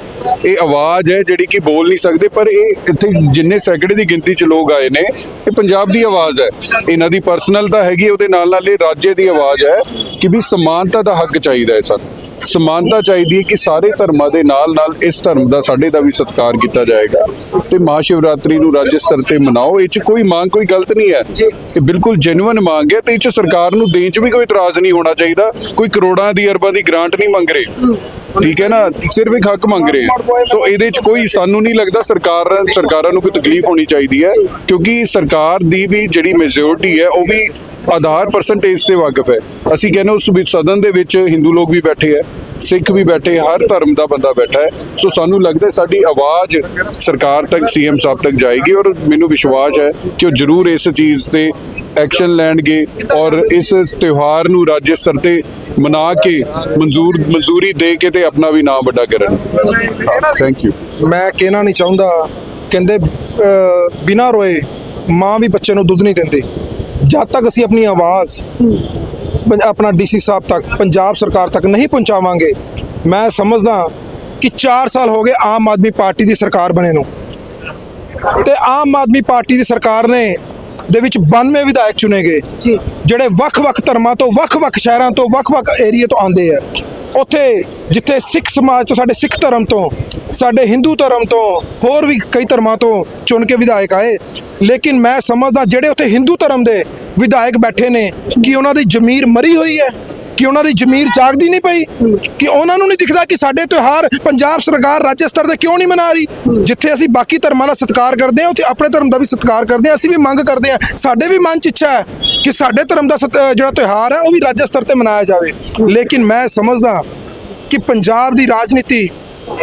ਇਹ ਆਵਾਜ਼ ਹੈ ਜਿਹੜੀ ਕਿ ਬੋਲ ਨਹੀਂ ਸਕਦੇ ਪਰ ਇਹ ਇੱਥੇ ਜਿੰਨੇ ਸੈਂਕੜੇ ਦੀ ਗਿਣਤੀ 'ਚ ਲੋਕ ਆਏ ਨੇ ਇਹ ਪੰਜਾਬ ਦੀ ਆਵਾਜ਼ ਹੈ। ਇਹਨਾਂ ਦੀ ਪਰਸਨਲ ਤਾਂ ਹੈਗੀ ਉਹਦੇ ਨਾਲ ਨਾਲ ਇਹ ਰਾਜੇ ਦੀ ਆਵਾਜ਼ ਹੈ ਕਿ ਵੀ ਸਮਾਨਤਾ ਦਾ ਹੱਕ ਚਾਹੀਦਾ ਹੈ ਸਾਨੂੰ। ਸਮਾਨਤਾ ਚਾਹੀਦੀ ਹੈ ਕਿ ਸਾਰੇ ਧਰਮਾਂ ਦੇ ਨਾਲ ਨਾਲ ਇਸ ਧਰਮ ਦਾ ਸਾਡੇ ਦਾ ਵੀ ਸਤਿਕਾਰ ਕੀਤਾ ਜਾਏਗਾ। ਤੇ ਮਹਾਸ਼ਿਵਰਾਤਰੀ ਨੂੰ ਰਾਜ ਸਤਰ ਤੇ ਮਨਾਓ, ਇਹ 'ਚ ਕੋਈ ਮੰਗ, ਕੋਈ ਗਲਤ ਨਹੀਂ ਹੈ। ਇਹ ਬਿਲਕੁਲ ਜੈਨੂਇਨ ਮੰਗ ਹੈ ਤੇ ਇਹ 'ਚ ਸਰਕਾਰ ਨੂੰ ਦੇਣ 'ਚ ਵੀ ਕੋਈ ਇਤਰਾਜ਼ ਨਹੀਂ ਹੋਣਾ ਚਾਹੀਦਾ। ਕੋਈ ਕਰੋੜਾਂ ਦੀ ਅਰਬਾਂ ਦੀ ਗ੍ਰਾਂਟ ਨਹੀਂ ਮੰਗ ਰਹੇ। ਠੀਕ ਹੈ ਨਾ? ਸਿਰਫ ਇੱਕ ਹੱਕ ਮੰਗ ਰਹੇ ਹੈ। ਸੋ ਇਹਦੇ 'ਚ ਕੋਈ ਸਾਨੂੰ ਨਹੀਂ ਲੱਗਦਾ ਸਰਕਾਰ, ਸਰਕਾਰਾਂ ਨੂੰ ਕੋਈ ਤਕਲੀਫ ਹੋਣੀ ਚਾਹੀਦੀ ਹੈ। ਕਿਉਂਕਿ ਸਰਕਾਰ ਦੀ ਵੀ ਜਿਹੜੀ ਮੈਜੋਰਟੀ ਹੈ, ਉਹ ਵੀ ਆਧਾਰ ਪਰਸੈਂਟੇਜ ਤੇ ਵਾਕਿਫ ਹੈ। ਅਸੀਂ ਕਹਿੰਦੇ ਉਸ ਵਿੱਚ ਸਦਨ ਦੇ ਵਿੱਚ ਹਿੰਦੂ ਲੋਕ ਵੀ ਬੈਠੇ ਹੈ ਸਿੱਖ ਵੀ ਬੈਠੇ ਹਰ ਧਰਮ ਦਾ ਬੰਦਾ ਬੈਠਾ ਹੈ। ਸੋ ਸਾਨੂੰ ਲੱਗਦਾ ਸਾਡੀ ਆਵਾਜ਼ ਸਰਕਾਰ ਤੱਕ ਸੀਐਮ ਸਾਹਿਬ ਤੱਕ ਜਾਏਗੀ ਔਰ ਮੈਨੂੰ ਵਿਸ਼ਵਾਸ ਹੈ ਕਿ ਉਹ ਜ਼ਰੂਰ ਇਸ ਚੀਜ਼ ਤੇ ਐਕਸ਼ਨ ਲੈਣਗੇ ਔਰ ਇਸ ਤਿਉਹਾਰ ਨੂੰ ਰਾਜ ਸਤਰ ਤੇ ਮਨਾ ਕੇ ਮਨਜ਼ੂਰ ਮਨਜ਼ੂਰੀ ਦੇ ਕੇ ਤੇ ਆਪਣਾ ਵੀ ਨਾਮ ਵੱਡਾ ਕਰਨ। ਥੈਂਕ ਯੂ ਮੈਂ ਕਹਿਣਾ ਨਹੀਂ ਚਾਹੁੰਦਾ ਕਹਿੰਦੇ ਅਹ, ਬਿਨਾਂ ਰੋਏ ਮਾਂ ਵੀ ਬੱਚੇ ਨੂੰ ਦੁੱਧ ਨਹੀਂ ਦਿੰਦੀ। ਜਦ ਤੱਕ ਅਸੀਂ ਆਪਣੀ ਆਵਾਜ਼ ਆਪਣਾ ਡੀਸੀ ਸਾਹਿਬ ਤੱਕ ਪੰਜਾਬ ਸਰਕਾਰ ਤੱਕ ਨਹੀਂ ਪਹੁੰਚਾਵਾਂਗੇ ਮੈਂ ਸਮਝਦਾ ਕਿ 4 ਸਾਲ ਹੋ ਗਏ ਆਮ ਆਦਮੀ ਪਾਰਟੀ ਦੀ ਸਰਕਾਰ ਬਣੇ ਨੂੰ। ਤੇ ਆਮ ਆਦਮੀ ਪਾਰਟੀ ਦੀ ਸਰਕਾਰ ਨੇ ਦੇ ਵਿੱਚ 92 ਵਿਧਾਇਕ ਚੁਣੇ ਗਏ ਜੀ। ਜਿਹੜੇ ਵੱਖ-ਵੱਖ ਧਰਮਾਂ ਤੋਂ ਵੱਖ-ਵੱਖ ਸ਼ਹਿਰਾਂ ਤੋਂ ਵੱਖ-ਵੱਖ ਏਰੀਆ ਤੋਂ ਆਉਂਦੇ ਆ। ਉੱਥੇ ਜਿੱਥੇ ਸਿੱਖ ਸਮਾਜ ਤੋਂ ਸਾਡੇ ਸਿੱਖ ਧਰਮ ਤੋਂ ਸਾਡੇ ਹਿੰਦੂ ਧਰਮ ਤੋਂ ਹੋਰ ਵੀ ਕਈ ਧਰਮਾਂ ਤੋਂ ਚੁਣ ਕੇ ਵਿਧਾਇਕ ਆਏ। ਲੇਕਿਨ ਮੈਂ ਸਮਝਦਾ ਜਿਹੜੇ ਉੱਥੇ ਹਿੰਦੂ ਧਰਮ ਦੇ ਵਿਧਾਇਕ ਬੈਠੇ ਨੇ, ਕਿ ਉਹਨਾਂ ਦੀ ਜ਼ਮੀਰ ਮਰੀ ਹੋਈ ਹੈ, ਕਿ ਉਹਨਾਂ ਦੀ ਜ਼ਮੀਰ ਜਾਗਦੀ ਨਹੀਂ ਪਈ, ਕਿ ਉਹਨਾਂ ਨੂੰ ਨਹੀਂ ਦਿਖਦਾ ਕਿ ਸਾਡੇ ਤਿਉਹਾਰ ਪੰਜਾਬ ਸਰਕਾਰ ਰਾਜ ਸਤਰ ਤੇ ਕਿਉਂ ਨਹੀਂ ਮਨਾ ਰਹੀ। ਜਿੱਥੇ ਅਸੀਂ ਬਾਕੀ ਧਰਮਾਂ ਦਾ ਸਤਿਕਾਰ ਕਰਦੇ ਹਾਂ, ਉੱਥੇ ਆਪਣੇ ਧਰਮ ਦਾ ਵੀ ਸਤਿਕਾਰ ਕਰਦੇ ਹਾਂ, ਅਸੀਂ ਵੀ ਮੰਗ ਕਰਦੇ ਹਾਂ, ਸਾਡੇ ਵੀ ਮਨ ਚ ਇੱਛਾ ਹੈ ਕਿ ਸਾਡੇ ਧਰਮ ਦਾ ਸਤ- ਜਿਹੜਾ ਤਿਉਹਾਰ ਹੈ, ਉਹ ਵੀ ਰਾਜ ਸਤਰ ਤੇ ਮਨਾਇਆ ਜਾਵੇ। ਲੇਕਿਨ ਮੈਂ ਸਮਝਦਾ ਕਿ ਪੰਜਾਬ ਦੀ ਰਾਜਨੀਤੀ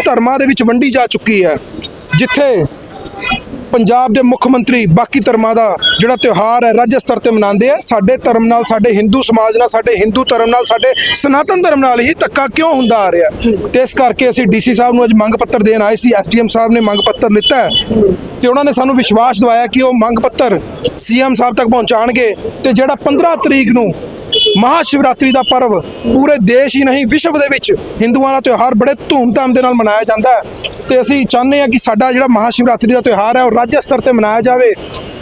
ਧਰਮਾਂ ਦੇ ਵਿੱਚ ਵੰਡੀ ਜਾ ਚੁੱਕੀ ਹੈ, ਜਿੱਥੇ ਪੰਜਾਬ ਦੇ ਮੁੱਖ ਮੰਤਰੀ ਬਾਕੀ ਧਰਮਾਂ ਦਾ ਜਿਹੜਾ ਤਿਉਹਾਰ ਹੈ, ਰਾਜ ਸਤਰ ਤੇ ਮਨਾਉਂਦੇ ਆ, ਸਾਡੇ ਧਰਮ ਨਾਲ, ਸਾਡੇ ਹਿੰਦੂ ਸਮਾਜ ਨਾਲ, ਸਾਡੇ ਹਿੰਦੂ ਧਰਮ ਨਾਲ, ਸਾਡੇ ਸਨਾਤਨ ਧਰਮ ਨਾਲ ਹੀ ਧੱਕਾ ਕਿਉਂ ਹੁੰਦਾ ਆ ਰਿਹਾ? ਤੇ ਇਸ ਕਰਕੇ ਅਸੀਂ ਡੀਸੀ ਸਾਹਿਬ ਨੂੰ ਅੱਜ ਮੰਗ ਪੱਤਰ ਦੇਣ ਆਏ ਸੀ, ਐਸਡੀਐਮ ਸਾਹਿਬ ਨੇ ਮੰਗ ਪੱਤਰ ਲਿੱਤਾ ਹੈ ਤੇ ਉਹਨਾਂ ਨੇ ਸਾਨੂੰ ਵਿਸ਼ਵਾਸ ਦਿਵਾਇਆ ਕਿ ਉਹ ਮੰਗ ਪੱਤਰ ਸੀਐਮ ਸਾਹਿਬ ਤੱਕ ਪਹੁੰਚਾਣਗੇ ਤੇ ਜਿਹੜਾ 15 ਤਰੀਕ ਨੂੰ ਮਹਾਸ਼ਿਵਰਾਤਰੀ ਦਾ ਪਰਵ ਪੂਰੇ ਦੇਸ਼ ਹੀ ਨਹੀਂ, ਵਿਸ਼ਵ ਦੇ ਵਿੱਚ ਹਿੰਦੂਆਂ ਦਾ ਤਿਉਹਾਰ ਬੜੇ ਧੂਮਧਾਮ ਦੇ ਨਾਲ ਮਨਾਇਆ ਜਾਂਦਾ ਹੈ। ਤੇ ਅਸੀਂ ਚਾਹੁੰਦੇ ਹਾਂ ਕਿ ਸਾਡਾ ਜਿਹੜਾ ਮਹਾਸ਼ਿਵਰਾਤਰੀ ਦਾ ਤਿਉਹਾਰ ਹੈ ਉਹ ਰਾਜ ਸਤਰ ਤੇ ਮਨਾਇਆ ਜਾਵੇ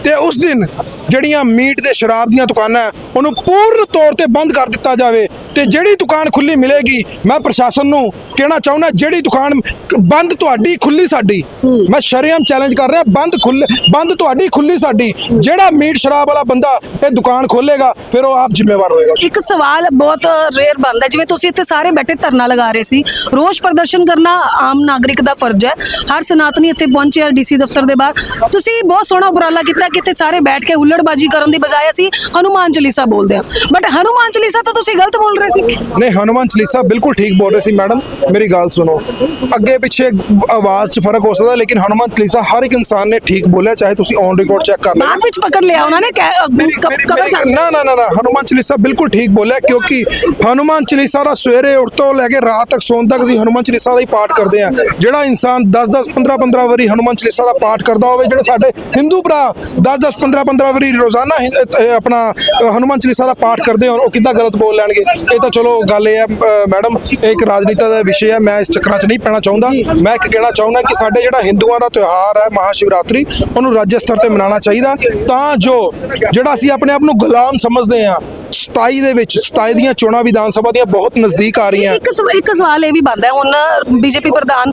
ਤੇ ਉਸ ਦਿਨ ਜਿਹੜੀਆਂ ਮੀਟ ਤੇ ਸ਼ਰਾਬ ਦੀਆਂ ਦੁਕਾਨਾਂ ਉਹਨੂੰ ਪੂਰਨ ਤੌਰ ਤੇ ਬੰਦ ਕਰ ਦਿੱਤਾ ਜਾਵੇ ਤੇ ਜਿਹੜੀ ਦੁਕਾਨ ਖੁੱਲੀ ਮਿਲੇਗੀ, ਮੈਂ ਪ੍ਰਸ਼ਾਸਨ ਨੂੰ ਕਹਿਣਾ ਚਾਹੁੰਦਾ, ਜਿਹੜੀ ਦੁਕਾਨ ਕ- ਬੰਦ ਤੁਹਾਡੀ ਖੁੱਲੀ ਸਾਡੀ। ਮੈਂ ਸ਼ਰੇਆਮ ਚੈਲੰਜ ਕਰ ਰਿਹਾ, ਬੰਦ ਖੁੱਲ ਬੰਦ ਤੁਹਾਡੀ ਖੁੱਲੀ ਸਾਡੀ। ਜਿਹੜਾ ਮੀਟ ਸ਼ਰਾਬ ਵਾਲਾ ਬੰਦਾ ਇਹ ਦੁਕਾਨ ਖੋਲੇਗਾ ਫਿਰ ਉਹ ਆਪ ਜ਼ਿੰਮੇਵਾਰ ਹੋਏਗਾ। ਇੱਕ ਸਵਾਲ ਬਹੁਤ ਰੇਅਰ ਬਣਦਾ, ਜਿਵੇਂ ਤੁਸੀਂ ਇੱਥੇ ਸਾਰੇ ਬੈਠੇ ਧਰਨਾ ਲਗਾ ਰਹੇ ਸੀ। ਰੋਸ ਪ੍ਰਦਰਸ਼ਨ ਕਰਨਾ ਆਮ ਨਾਗਰਿਕ ਦਾ ਫਰਜ਼ ਹੈ। ਹਰ ਸਨਾਤਨੀ ਇੱਥੇ ਪਹੁੰਚਿਆ ਡੀਸੀ ਦਫ਼ਤਰ ਦੇ ਬਾਹਰ। ਤੁਸੀਂ ਬਹੁਤ ਸੋਹਣਾ ਉਪਰਾਲਾ ਕੀਤਾ ਕਿ ਇੱਥੇ ਸਾਰੇ ਬੈਠ ਕੇ ਹੁੱਲੜਬਾਜੀ ਕਰਨ ਦੀ ਬਜਾਏ ਅਸੀਂ ਹਨੂਮਾਨ ਚਾਲੀਸਾ ਬੋਲਦੇ ਹਾਂ। ਬਟ ਹਨੂਮਾਨ ਚਾਲੀਸਾ ਤਾਂ ਤੁਸੀਂ ਗਲਤ ਬੋਲ ਰਹੇ ਸੀ। ਨਹੀਂ ਹਨੂਮਾਨ ਚਾਲੀਸਾ ਬਿਲਕੁਲ ਠੀਕ ਬੋਲ ਰਹੇ ਸੀ ਮੈਡਮ। ਮੇਰੀ ਗੱਲ ਸੁਣੋ। ਅੱਗੇ ਪਿੱਛੇ ਆਵਾਜ਼ 'ਚ ਫ਼ਰਕ ਹੋ ਸਕਦਾ ਲੇਕਿਨ ਹਨੂਮਾਨ ਚਾਲੀਸਾ ਹਰ ਇੱਕ ਇਨਸਾਨ ਨੇ ਠੀਕ ਬੋਲਿਆ ਚਾਹੇ ਤੁਸੀਂ ਔਨ ਰਿਕਾਰਡ ਚੈੱਕ ਕਰ ਲਓ। ਬਾਅਦ ਵਿੱਚ ਪਕੜ ਲਿਆ ਉਹਨਾਂ ਨੇ ਕਵਰ ਨਾ ਨਾ ਨਾ ਨਾ ਹਨੂਮਾਨ ਚਾਲੀਸਾ ਬਿਲਕੁਲ ਠੀਕ ਬੋਲਿਆ ਕਿਉਂਕਿ ਹਨੂਮਾਨ ਚਾਲੀਸਾ ਦਾ ਸਵੇਰੇ ਉੱਠ ਤੋਂ ਲੈ ਕੇ ਰਾਤ ਤੱਕ ਸੌਣ ਤੱਕ ਅਸੀਂ ਹਨੂਮਾਨ ਚਾਲੀਸਾ ਦਾ ਹੀ ਪਾਠ ਕਰਦੇ ਹਾਂ। ਜਿਹੜਾ ਇਨਸਾਨ 10 10 15 15 ਵਾਰੀ ਹਨੂਮਾਨ ਚਾਲੀਸਾ ਦਾ ਪਾਠ ਕਰਦਾ ਹੋਵੇ ਜਿਹੜੇ ਸਾਡੇ ਹਿੰਦੂ ਭਰਾ 10 10 15 15 ਵਾਰੀ ਰੋਜ਼ਾਨਾ ਹਿੰ- ਅਹ ਆਪਣਾ, ਅਹ ਹਨੂਮਾਨ ਚਾਲੀਸਾ ਦਾ ਪਾਠ ਕਰਦੇ ਹੋਣ, ਉਹ ਕਿੱਦਾਂ ਗਲਤ ਬੋਲ ਲੈਣਗੇ? ਇਹ ਤਾਂ ਚਲੋ ਗੱਲ ਇਹ ਹੈ, ਅਹ ਮੈਡਮ, ਇਹ ਇੱਕ ਰਾਜਨੀਤਾ ਦਾ ਵਿਸ਼ੇ ਹੈ, ਮੈਂ ਇਸ ਚੱਕਰਾਂ 'ਚ ਨਹੀਂ ਪੈਣਾ ਚਾਹੁੰਦਾ। ਮੈਂ ਇੱਕ ਕਹਿਣਾ ਚਾਹੁੰਦਾ ਕਿ ਸਾਡੇ ਜਿਹੜਾ ਹਿੰਦੂਆਂ ਦਾ ਤਿਉਹਾਰ ਹੈ, ਮਹਾਸ਼ਿਵਰਾਤਰੀ, ਉਹਨੂੰ ਰਾਜ ਸਤਰ ਤੇ ਮਨਾਉਣਾ ਚਾਹੀਦਾ। ਤਾਂ ਜੋ ਜਿਹੜਾ ਅਸੀਂ ਆਪਣੇ ਆਪ ਨੂੰ ਗੁਲਾਮ ਸਮਝਦੇ ਹਾਂ 27 ਦੇ ਵਿੱਚ 27 ਦੀਆਂ ਚੋਣਾਂ ਵਿਧਾਨ ਸਭਾ ਦੀਆਂ ਬਹੁਤ ਨਜ਼ਦੀਕ ਆ ਰਹੀਆਂ। ਇੱਕ ਇੱਕ ਸਵਾਲ ਇਹ ਵੀ ਬਣਦਾ ਹੈ। ਹੁਣ ਬੀਜੇਪੀ ਪ੍ਰਧਾਨ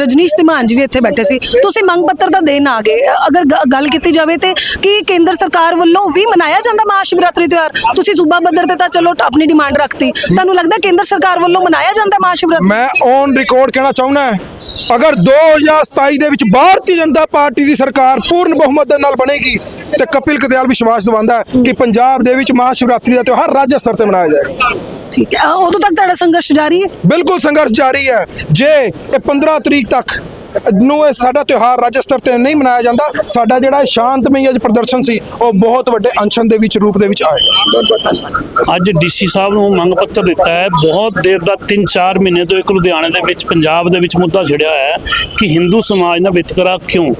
ਰਜਨੀਸ਼ ਧੀਮਾਨ ਜੀ ਵੀ ਇੱਥੇ ਬੈਠੇ ਸੀ। ਤੁਸੀਂ ਮੰਗ ਪੱਤਰ ਤਾਂ ਦੇਣ ਆ ਗਏ। ਅਗਰ ਗੱਲ ਕੀਤੀ ਜਾਵੇ ਤੇ ਕੀ ਕੇਂਦਰ ਸਰਕਾਰ ਵੱਲੋਂ ਵੀ ਮਨਾਇਆ ਜਾਂਦਾ ਮਹਾਸ਼ਿਵਰਾਤਰੀ ਤਿਉਹਾਰ? ਤੁਸੀਂ ਸੂਬਾ ਪੱਧਰ ਤੇ ਤਾਂ ਚਲੋ ਆਪਣੀ ਡਿਮਾਂਡ ਰੱਖਤੀ। ਤੁਹਾਨੂੰ ਲੱਗਦਾ ਕੇਂਦਰ ਸਰਕਾਰ ਵੱਲੋਂ ਮਨਾਇਆ ਜਾਂਦਾ ਮਹਾਸ਼ਿਵਰਾਤਰੀ? ਮੈਂ ਔਨ ਰਿਕਾਰਡ ਕਹਿਣਾ ਚਾਹੁੰਦਾ ਅਗਰ 2027 ਦੇ ਵਿੱਚ ਭਾਰਤੀ ਜਨਤਾ ਪਾਰਟੀ ਦੀ ਸਰਕਾਰ ਪੂਰਨ ਬਹੁਮਤ ਦੇ ਨਾਲ ਬਣੇਗੀ ਤੇ ਕਪਿਲ ਕਤਿਆਲ ਵਿਸ਼ਵਾਸ ਦਿਵਾਉਂਦਾ ਹੈ ਕਿ ਪੰਜਾਬ ਦੇ ਵਿੱਚ ਮਹਾਸ਼ਿਵਰਾਤਰੀ ਦਾ ਤਿਉਹਾਰ ਰਾਜ ਸਤਰ ਤੇ ਮਨਾਇਆ ਜਾਏਗਾ। ਠੀਕ ਹੈ। ਉਦੋਂ ਤੱਕ ਤੁਹਾਡਾ ਸੰਘਰਸ਼ ਜਾਰੀ ਹੈ? ਬਿਲਕੁਲ ਸੰਘਰਸ਼ ਜਾਰੀ ਹੈ। ਜੇ ਇਹ 15 ਤਰੀਕ ਤੱਕ ਨੂੰ ਸਾਡਾ ਤਿਉਹਾਰ ਰਾਜ ਸਤਰ ਤੇ ਨਹੀਂ ਮਨਾਇਆ ਜਾਂਦਾ। ਸਾਡਾ ਜਿਹੜਾ ਸ਼ਾਂਤਮਈ ਅੱਜ ਪ੍ਰਦਰਸ਼ਨ ਸੀ, ਉਹ ਬਹੁਤ ਵੱਡੇ ਅੰਸ਼ਨ ਦੇ ਵਿੱਚ, ਰੂਪ ਦੇ ਵਿੱਚ ਆਏਗਾ ਅੱਜ ਡੀਸੀ ਸਾਹਿਬ ਨੂੰ ਮੰਗ ਪੱਤਰ ਦਿੱਤਾ ਹੈ, ਬਹੁਤ ਦੇਰ ਦਾ 3-4 ਮਹੀਨੇ ਤੋਂ ਇੱਕ ਲੁਧਿਆਣੇ ਦੇ ਵਿੱਚ, ਪੰਜਾਬ ਦੇ ਵਿੱਚ ਮੁੱਦਾ ਛਿੜਿਆ ਹੋਇਆ ਹੈ ਕਿ ਹਿੰਦੂ ਸਮਾਜ ਨਾਲ ਵਿਤਕਰਾ ਕਿਉਂ?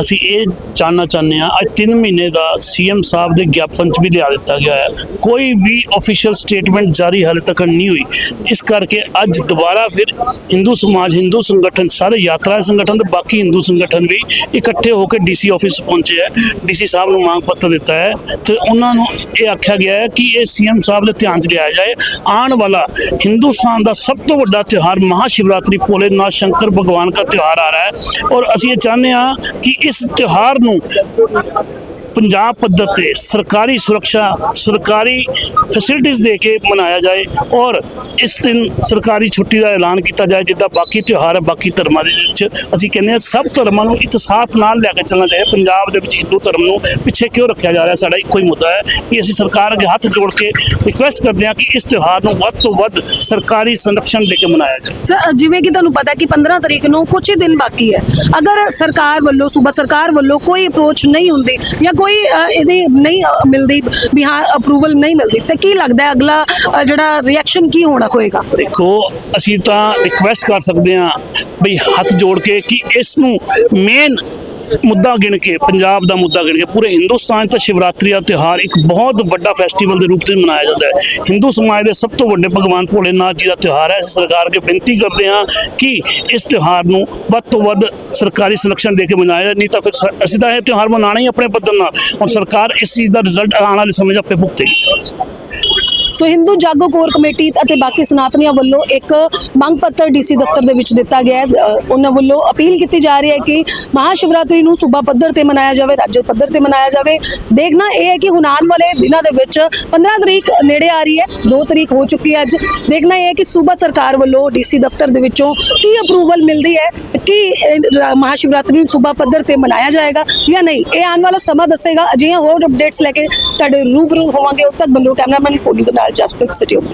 ਅਸੀਂ ਇਹ ਜਾਣਨਾ ਚਾਹੁੰਦੇ ਹਾਂ, ਅੱਜ 3 ਮਹੀਨੇ ਦਾ ਸੀਐਮ ਸਾਹਿਬ ਦੇ ਗਿਆਪਨ 'ਚ ਵੀ ਲਿਆ ਦਿੱਤਾ ਗਿਆ ਹੈ। ਕੋਈ ਵੀ ਅਫੀਸ਼ੀਅਲ ਸਟੇਟਮੈਂਟ ਜਾਰੀ ਹਾਲੇ ਤੱਕ ਨਹੀਂ ਹੋਈ। ਇਸ ਕਰਕੇ ਅੱਜ ਦੁਬਾਰਾ ਫਿਰ ਹਿੰਦੂ ਸਮਾਜ, ਹਿੰਦੂ ਸੰਗਠਨ ਸਾਰੇ ਯਾਤਰਾ ਸੰਗਠਨ ਤੇ ਬਾਕੀ ਹਿੰਦੂ ਸੰਗਠਨ ਵੀ ਇਕੱਠੇ ਹੋ ਕੇ ਡੀਸੀ ਆਫਿਸ ਪਹੁੰਚੇ ਹੈ। ਡੀਸੀ ਸਾਹਿਬ ਨੂੰ ਮੰਗ ਪੱਤਰ ਦਿੱਤਾ ਹੈ ਤੇ ਉਹਨਾਂ ਨੂੰ ਇਹ ਆਖਿਆ ਗਿਆ ਹੈ ਕਿ ਇਹ ਸੀਐਮ ਸਾਹਿਬ ਦੇ ਧਿਆਨ 'ਚ ਲਿਆਇਆ ਜਾਏ। ਆਉਣ ਵਾਲਾ ਹਿੰਦੁਸਤਾਨ ਦਾ ਸਭ ਤੋਂ ਵੱਡਾ ਤਿਉਹਾਰ ਮਹਾਸ਼ਿਵਰਾਤਰੀ ਭੋਲੇਨਾਥ ਸ਼ੰਕਰ ਭਗਵਾਨ ਦਾ ਤਿਉਹਾਰ ਆ ਰਿਹਾ ਹੈ। ਔਰ ਅਸੀਂ ਇਹ ਚਾਹੁੰਦੇ ਹਾਂ ਕਿ ਇਸ ਤਿਉਹਾਰ ਨੂੰ ਪੰਜਾਬ ਪੱਧਰ ਤੇ ਸਰਕਾਰੀ ਸੁਰੱਖਿਆ, ਸਰਕਾਰੀ ਫੈਸਿਲਿਟੀਆਂ ਦੇ ਕੇ ਮਨਾਇਆ ਜਾਏ ਔਰ ਇਸ ਦਿਨ ਸਰਕਾਰੀ ਛੁੱਟੀ ਦਾ ਐਲਾਨ ਕੀਤਾ ਜਾਏ, ਜਿੱਦਾਂ ਬਾਕੀ ਤਿਉਹਾਰ ਹੈ, ਬਾਕੀ ਧਰਮਾਂ ਦੇ ਵਿੱਚ ਅਸੀਂ ਕਹਿੰਦੇ ਹਾਂ ਸਭ ਧਰਮਾਂ ਨੂੰ ਇਤਸਾਫ ਨਾਲ ਲੈ ਕੇ ਚੱਲਣਾ ਚਾਹੀਦਾ ਪੰਜਾਬ ਦੇ ਵਿੱਚ ਹਿੰਦੂ ਧਰਮ ਨੂੰ ਪਿੱਛੇ ਕਿਉਂ ਰੱਖਿਆ ਜਾ ਰਿਹਾ ਸਾਡਾ ਇੱਕੋ ਹੀ ਮੁੱਦਾ ਹੈ ਕਿ ਅਸੀਂ ਸਰਕਾਰ ਅੱਗੇ ਹੱਥ ਜੋੜ ਕੇ ਰਿਕੁਐਸਟ ਕਰਦੇ ਹਾਂ ਕਿ ਇਸ ਤਿਉਹਾਰ ਨੂੰ ਵੱਧ ਤੋਂ ਵੱਧ ਸਰਕਾਰੀ ਸੰਰਕਸ਼ਣ ਦੇ ਕੇ ਮਨਾਇਆ ਜਾਏ। ਸਰ ਜਿਵੇਂ ਕਿ ਤੁਹਾਨੂੰ ਪਤਾ ਕਿ 15 ਤਰੀਕ ਨੂੰ ਕੁਝ ਹੀ ਦਿਨ ਬਾਕੀ ਹੈ। ਅਗਰ ਸਰਕਾਰ ਵੱਲੋਂ, ਸੂਬਾ ਸਰਕਾਰ ਵੱਲੋਂ ਕੋਈ ਅਪਰੋਚ ਨਹੀਂ ਹੁੰਦੀ ਜਾਂ ਕੋਈ ਅ, ਇਹਦੀ ਨਹੀਂ ਮਿਲਦੀ ਵੀ ਹਾਂ ਅਪਰੂਵਲ ਨਹੀਂ ਮਿਲਦੀ ਤੇ ਕੀ ਲੱਗਦਾ ਅਗਲਾ ਜਿਹੜਾ ਰਿਐਕਸ਼ਨ ਕੀ ਹੋਣਾ ਹੋਏਗਾ? ਦੇਖੋ ਅਸੀਂ ਤਾਂ ਰਿਕੁਐਸਟ ਕਰ ਸਕਦੇ ਹਾਂ ਬਈ ਹੱਥ ਜੋੜ ਕੇ ਕਿ ਇਸ ਨੂੰ ਮੇਨ ਮੁੱਦਾ ਗਿਣ ਕੇ, ਪੰਜਾਬ ਦਾ ਮੁੱਦਾ ਗਿਣ ਕੇ, ਪੂਰੇ ਹਿੰਦੁਸਤਾਨ 'ਚ ਸ਼ਿਵਰਾਤਰੀ ਦਾ ਤਿਉਹਾਰ ਇੱਕ ਬਹੁਤ ਵੱਡਾ ਫੈਸਟੀਵਲ ਦੇ ਰੂਪ ਵਿੱਚ ਮਨਾਇਆ ਜਾਂਦਾ ਹੈ। ਹਿੰਦੂ ਸਮਾਜ ਦੇ ਸਭ ਤੋਂ ਵੱਡੇ ਭਗਵਾਨ ਭੋਲੇਨਾਥ ਜੀ ਦਾ ਤਿਉਹਾਰ ਹੈ। ਅਸੀਂ ਸਰਕਾਰ ਅੱਗੇ ਬੇਨਤੀ ਕਰਦੇ ਹਾਂ ਕਿ ਇਸ ਤਿਉਹਾਰ ਨੂੰ ਵੱਧ ਤੋਂ ਵੱਧ ਸਰਕਾਰੀ ਸੰਰਕਸ਼ਣ ਦੇ ਕੇ ਮਨਾਇਆ ਨਹੀਂ ਤਾਂ ਫਿਰ ਅਸੀਂ ਤਾਂ ਇਹ ਤਿਉਹਾਰ ਮਨਾਉਣਾ ਹੀ ਆਪਣੇ ਪੱਧਰ ਨਾਲ। ਔਰ ਸਰਕਾਰ ਇਸ ਚੀਜ਼ ਦਾ ਰਿਜ਼ਲਟ ਆਉਣ ਵਾਲੇ ਸਮੇਂ 'ਚ ਆਪੇ ਭੁਗਤੇਗੀ। ਸੋ ਹਿੰਦੂ ਜਾਗੋ ਕੋਰ ਕਮੇਟੀ ਅਤੇ ਬਾਕੀ ਸਨਾਤਨੀਆਂ ਵੱਲੋਂ ਇੱਕ ਮੰਗ ਪੱਤਰ ਡੀਸੀ ਦਫ਼ਤਰ ਦੇ ਵਿੱਚ ਦਿੱਤਾ ਗਿਆ ਹੈ। ਉਹਨਾਂ ਵੱਲੋਂ ਅਪੀਲ ਕੀਤੀ ਜਾ ਰਹੀ ਹੈ ਕਿ ਮਹਾਸ਼ਿਵਰਾਤਰੀ ਨੂੰ ਸੂਬਾ ਪੱਧਰ ਤੇ ਮਨਾਇਆ ਜਾਵੇ, ਰਾਜ ਪੱਧਰ ਤੇ ਮਨਾਇਆ ਜਾਵੇ। ਦੇਖਣਾ ਇਹ ਹੈ ਕਿ ਹੁਣ ਆਉਣ ਵਾਲੇ ਦਿਨਾਂ ਦੇ ਵਿੱਚ 15 ਤਰੀਕ ਨੇੜੇ ਆ ਰਹੀ ਹੈ 2 ਤਰੀਕ ਹੋ ਚੁੱਕੀ ਹੈ ਅੱਜ। ਦੇਖਣਾ ਇਹ ਹੈ ਕਿ ਸੂਬਾ ਸਰਕਾਰ ਵੱਲੋਂ ਡੀਸੀ ਦਫ਼ਤਰ ਦੇ ਵਿੱਚੋਂ ਕੀ ਅਪਰੂਵਲ ਮਿਲਦੀ ਹੈ, ਕਿ ਮਹਾਸ਼ਿਵਰਾਤਰੀ ਨੂੰ ਸੂਬਾ ਪੱਧਰ ਤੇ ਮਨਾਇਆ ਜਾਏਗਾ ਜਾਂ ਨਹੀਂ। ਇਹ ਆਉਣ ਵਾਲਾ ਸਮਾਂ ਦੱਸੇਗਾ। ਅਜਿਹੀਆਂ ਹੋਰ ਅਪਡੇਟਸ ਲੈ ਕੇ ਤੁਹਾਡੇ ਰੂਬਰੂ ਹੋਵਾਂਗੇ। ਉਦ ਤੱਕ ਬੰਦਰੂ ਕੈਮਰਾਮੈਨ ਪੋਲੀ ਦੇ ਨਾਲ। Uh, just with City of